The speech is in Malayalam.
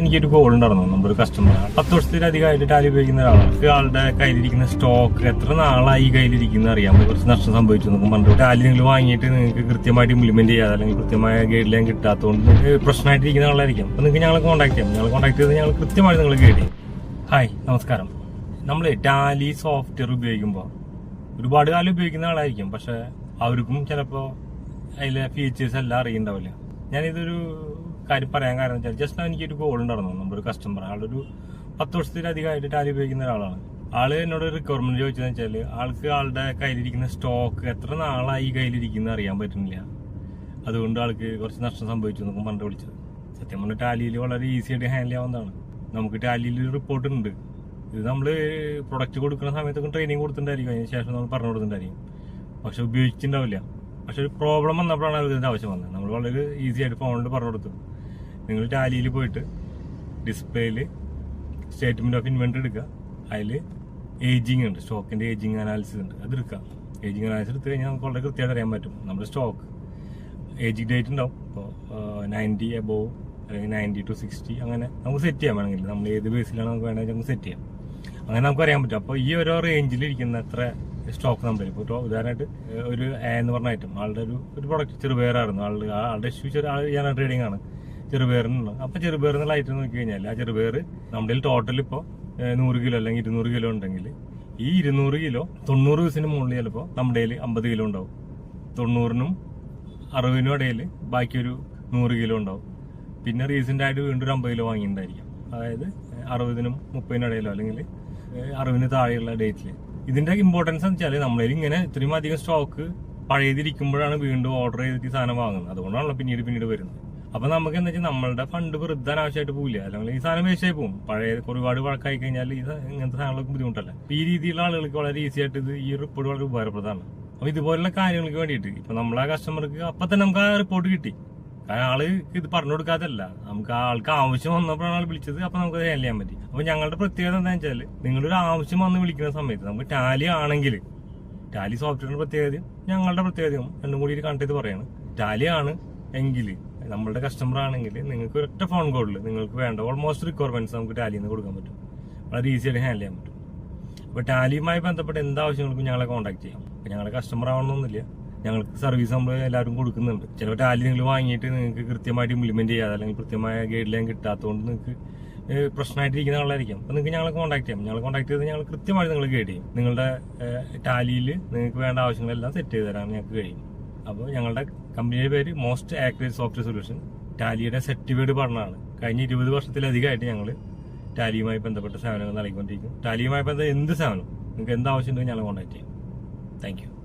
എനിക്കൊരു കോൾ ഉണ്ടായിരുന്നു. നമ്മുടെ കസ്റ്റമർ പത്ത് വർഷത്തിലധികമായിട്ട് ടാലി ഉപയോഗിക്കുന്ന ഒരാളാണ്. ആളുടെ കയ്യിലിരിക്കുന്ന സ്റ്റോക്ക് എത്ര നാളായി ഈ കയ്യിലിരിക്കുന്ന അറിയാൻ കുറച്ച് നഷ്ടം സംഭവിച്ചു എന്നൊക്കെ പറഞ്ഞു ടാലി നിങ്ങൾ വാങ്ങിയിട്ട് നിങ്ങൾക്ക് കൃത്യമായിട്ട് ഇംപ്ലിമെന്റ് ചെയ്യാതെ അല്ലെങ്കിൽ കൃത്യമായ ഗൈഡ് ലൈൻ കിട്ടാത്തതുകൊണ്ട് നിങ്ങൾക്ക് പ്രശ്നമായിട്ടിരിക്കുന്ന ആളായിരിക്കും. അപ്പോൾ നിങ്ങൾക്ക് ഞങ്ങളെ കോൺടാക്ട് ചെയ്യാം. ഞങ്ങൾ കോൺടാക്ട് ചെയ്ത് ഞങ്ങൾ കൃത്യമായിട്ട് നിങ്ങൾ ഗൈഡ് ചെയ്യും. ഹായ് നമസ്കാരം. നമ്മൾ ടാലി സോഫ്റ്റ്വെയർ ഉപയോഗിക്കുമ്പോൾ ഒരുപാട് കാലം ഉപയോഗിക്കുന്ന ആളായിരിക്കും. പക്ഷെ അവർക്കും ചിലപ്പോൾ അതിലെ ഫീച്ചേഴ്സ് എല്ലാം അറിയണ്ടാവില്ല ഞാനിതൊരു കാര്യം പറയാൻ കാരണം വെച്ചാൽ ജസ്റ്റ് എനിക്കൊരു കോൾ ഉണ്ടായിരുന്നു. നമ്മുടെ ഒരു കസ്റ്റമർ ആളൊരു പത്ത് വർഷത്തിലധികമായിട്ട് ടാലി ഉപയോഗിക്കുന്ന ഒരാളാണ്. ആൾ എന്നോട് റിക്വയർമെന്റ് ചോദിച്ചതെന്ന് വെച്ചാൽ ആൾക്ക് ആളുടെ കയ്യിലിരിക്കുന്ന സ്റ്റോക്ക് എത്ര നാളായി ഈ കയ്യിലിരിക്കുന്ന അറിയാൻ പറ്റുന്നില്ല. അതുകൊണ്ട് ആൾക്ക് കുറച്ച് നഷ്ടം സംഭവിച്ചു എന്നൊക്കെ പറഞ്ഞിട്ട് വിളിച്ചത്. സത്യം പറഞ്ഞാൽ ടാലിയിൽ വളരെ ഈസി ആയിട്ട് ഹാൻഡിൽ ചെയ്യാവുന്നതാണ്. നമുക്ക് ടാലിയിൽ ഒരു റിപ്പോർട്ട് ഉണ്ട്. ഇത് നമ്മൾ പ്രൊഡക്റ്റ് കൊടുക്കുന്ന സമയത്തൊക്കെ ട്രെയിനിങ് കൊടുത്തിട്ടുണ്ടായിരിക്കും. അതിന് ശേഷം നമ്മൾ പറഞ്ഞു കൊടുത്തിട്ടുണ്ടായിരിക്കും. പക്ഷെ ഉപയോഗിച്ചിട്ടുണ്ടാവില്ല. പക്ഷെ ഒരു പ്രോബ്ലം വന്നപ്പോഴാണ് അവർ ഇതിന്റെ ആവശ്യം വന്നത്. നമ്മൾ വളരെ ഈസി ആയിട്ട് ഫോണിൽ പറഞ്ഞു കൊടുത്തു. നിങ്ങൾ ടാലിയിൽ പോയിട്ട് ഡിസ്പ്ലേയിൽ സ്റ്റേറ്റ്മെന്റ് ഓഫ് ഇൻവെന്ററി എടുക്കുക. അതിൽ ഏജിങ് ഉണ്ട്. സ്റ്റോക്കിന്റെ ഏജിങ് അനാലിസിസ് ഉണ്ട്. അത് എടുക്കുക. ഏജിങ് അനാലിസിസ് എടുത്തു കഴിഞ്ഞാൽ നമുക്ക് വളരെ കൃത്യമായിട്ട് അറിയാൻ പറ്റും. നമ്മുടെ സ്റ്റോക്ക് ഏജിങ് ഡേറ്റ് ഉണ്ടാവും. ഇപ്പോൾ നയന്റി എബോവ് അല്ലെങ്കിൽ നയന്റി ടു സിക്സ്റ്റി അങ്ങനെ നമുക്ക് സെറ്റ് ചെയ്യാൻ വേണമെങ്കിൽ. നമ്മൾ ഏത് ബേസിലാണ് നമുക്ക് വേണമെങ്കിൽ നമുക്ക് സെറ്റ് ചെയ്യാം. അങ്ങനെ നമുക്ക് അറിയാൻ പറ്റും. അപ്പോൾ ഈ ഓരോ റേഞ്ചിൽ ഇരിക്കുന്ന എത്ര സ്റ്റോക്ക് നമ്പർ ഇപ്പോൾ ഉദാഹരണമായിട്ട് ഒരു എ എന്ന് പറഞ്ഞ ഐറ്റം ആളുടെ ഒരു ഒരു പ്രൊഡക്റ്റ് ചെറുപേറായിരുന്നു ആളുടെ ആളുടെ ഇഷ്യൂ ചെറിയ ആൾ ഞാൻ ട്രേഡിംഗ് ആണ്. ചെറുപേറിനുള്ള അപ്പോൾ ചെറുപേർ എന്നുള്ള ഐറ്റം നോക്കി കഴിഞ്ഞാൽ ആ ചെറുപേർ നമ്മുടെ ടോട്ടൽ ഇപ്പോൾ നൂറ് കിലോ അല്ലെങ്കിൽ ഇരുന്നൂറ് കിലോ ഉണ്ടെങ്കിൽ ഈ ഇരുന്നൂറ് കിലോ തൊണ്ണൂറ് ദിവസത്തിന് മുകളിൽ ചിലപ്പോൾ നമ്മുടെ കയ്യിൽ അമ്പത് കിലോ ഉണ്ടാവും. തൊണ്ണൂറിനും അറുപതിനും ഇടയിൽ ബാക്കി ഒരു നൂറ് കിലോ ഉണ്ടാവും. പിന്നെ റീസെന്റ് ആയിട്ട് വീണ്ടും ഒരു അമ്പത് കിലോ വാങ്ങിയിട്ടുണ്ടായിരിക്കും. അതായത് അറുപതിനും മുപ്പതിനും ഇടയിലോ അല്ലെങ്കിൽ അറുപതിന് താഴെയുള്ള ഡേറ്റിൽ ഇതിന്റെ ഇമ്പോർട്ടൻസ് എന്ന് വെച്ചാൽ നമ്മളിൽ ഇങ്ങനെ ഇത്രയും അധികം സ്റ്റോക്ക് പഴയതിരിക്കുമ്പോഴാണ് വീണ്ടും ഓർഡർ ചെയ്തിട്ട് സാധനം വാങ്ങുന്നത്. അതുകൊണ്ടാണല്ലോ പിന്നീട് പിന്നീട് വരുന്നത്. അപ്പൊ നമുക്ക് എന്താ വെച്ചാൽ നമ്മളുടെ ഫണ്ട് വെറുതെ ആവശ്യമായിട്ട് പോവില്ല. അല്ലെങ്കിൽ ഈ സാധനം വേസ്റ്റായി പോകും പഴയ ഒരുപാട് വഴക്കായി കഴിഞ്ഞാൽ ഈ ഇങ്ങനത്തെ സാധനങ്ങൾക്ക് ബുദ്ധിമുട്ടല്ല? ഈ രീതിയിലുള്ള ആളുകൾക്ക് വളരെ ഈസി ആയിട്ട് ഇത് ഈ റിപ്പോർട്ട് വളരെ ഉപകാരപ്രദമാണ്. അപ്പൊ ഇതുപോലുള്ള കാര്യങ്ങൾക്ക് വേണ്ടിയിട്ട് ഇപ്പൊ നമ്മളെ കസ്റ്റമർക്ക് അപ്പൊ തന്നെ നമുക്ക് ആ റിപ്പോർട്ട് കിട്ടി. ആൾ ഇത് പറഞ്ഞു കൊടുക്കാത്തല്ല നമുക്ക് ആൾക്ക് ആവശ്യം വന്നപ്പോഴാണ് ആൾ വിളിച്ചത്. അപ്പൊ നമുക്ക് ഹാൻഡിൽ ചെയ്യാൻ പറ്റി. അപ്പൊ ഞങ്ങളുടെ പ്രത്യേകത എന്താ വെച്ചാൽ നിങ്ങളൊരു ആവശ്യം വന്ന് വിളിക്കുന്ന സമയത്ത് നമുക്ക് ടാലി ആണെങ്കിൽ ടാലി സോഫ്റ്റ്വെയറിന്റെ പ്രത്യേകതയും ഞങ്ങളുടെ പ്രത്യേകതയും രണ്ടും കൂടി കണക്ട് ചെയ്ത് പറയാണ്. ടാലി ആണ് എങ്കിൽ നമ്മളുടെ കസ്റ്റമർ ആണെങ്കിൽ നിങ്ങൾക്ക് ഒരൊറ്റ ഫോൺ കോളിൽ നിങ്ങൾക്ക് വേണ്ട ഓൾമോസ്റ്റ് റിക്വയർമെന്റ്സ് നമുക്ക് ടാലിയിൽ നിന്ന് കൊടുക്കാൻ പറ്റും. വളരെ ഈസി ആയിട്ട് ഹാൻഡിൽ ചെയ്യാൻ പറ്റും. അപ്പോൾ ടാലിയുമായി ബന്ധപ്പെട്ട് എന്താവശ്യങ്ങൾക്കും ഞങ്ങളെ കോൺടാക്ട് ചെയ്യാം. അപ്പോൾ ഞങ്ങളുടെ കസ്റ്റമർ ആവണമെന്നില്ല ഞങ്ങൾക്ക് സർവീസ് നമ്മൾ എല്ലാവരും കൊടുക്കുന്നുണ്ട്. ചിലപ്പോൾ ടാലി നിങ്ങൾ വാങ്ങിയിട്ട് നിങ്ങൾക്ക് കൃത്യമായിട്ട് ഇംപ്ലിമെന്റ് ചെയ്യാതെ അല്ലെങ്കിൽ കൃത്യമായ ഗൈഡ് ലൈൻ കിട്ടാത്തതുകൊണ്ട് നിങ്ങൾക്ക് പ്രശ്നമായിട്ടിരിക്കുന്ന ആളായിരിക്കും. അപ്പോൾ നിങ്ങൾക്ക് ഞങ്ങളെ കോൺടാക്ട് ചെയ്യാം. ഞങ്ങൾ കോൺടാക്ട് ചെയ്ത് ഞങ്ങൾ കൃത്യമായിട്ട് നിങ്ങൾ ഗൈഡ് ചെയ്യും. നിങ്ങളുടെ ടാലിയിൽ നിങ്ങൾക്ക് വേണ്ട ആവശ്യങ്ങളെല്ലാം സെറ്റ് ചെയ്ത് തരാൻ ഞങ്ങൾക്ക് കഴിയും. അപ്പോൾ ഞങ്ങളുടെ കമ്പനിയുടെ പേര് മോസ്റ്റ് ആക്യുറേറ്റ് സോഫ്റ്റ്വെയർ സൊല്യൂഷൻ ടാലിയുടെ സർട്ടിഫൈഡ് പറഞ്ഞാണ് കഴിഞ്ഞ ഇരുപത് വർഷത്തിലധികമായിട്ട് ഞങ്ങൾ ടാലിയുമായി ബന്ധപ്പെട്ട സേവനങ്ങൾ നൽകിക്കൊണ്ടിരിക്കും ടാലിയുമായി ബന്ധപ്പെട്ട എന്ത് സേവനം? നിങ്ങൾക്ക് എന്ത് ആവശ്യമുണ്ടെങ്കിൽ ഞങ്ങളെ കോൺടാക്ട് ചെയ്യാം. താങ്ക്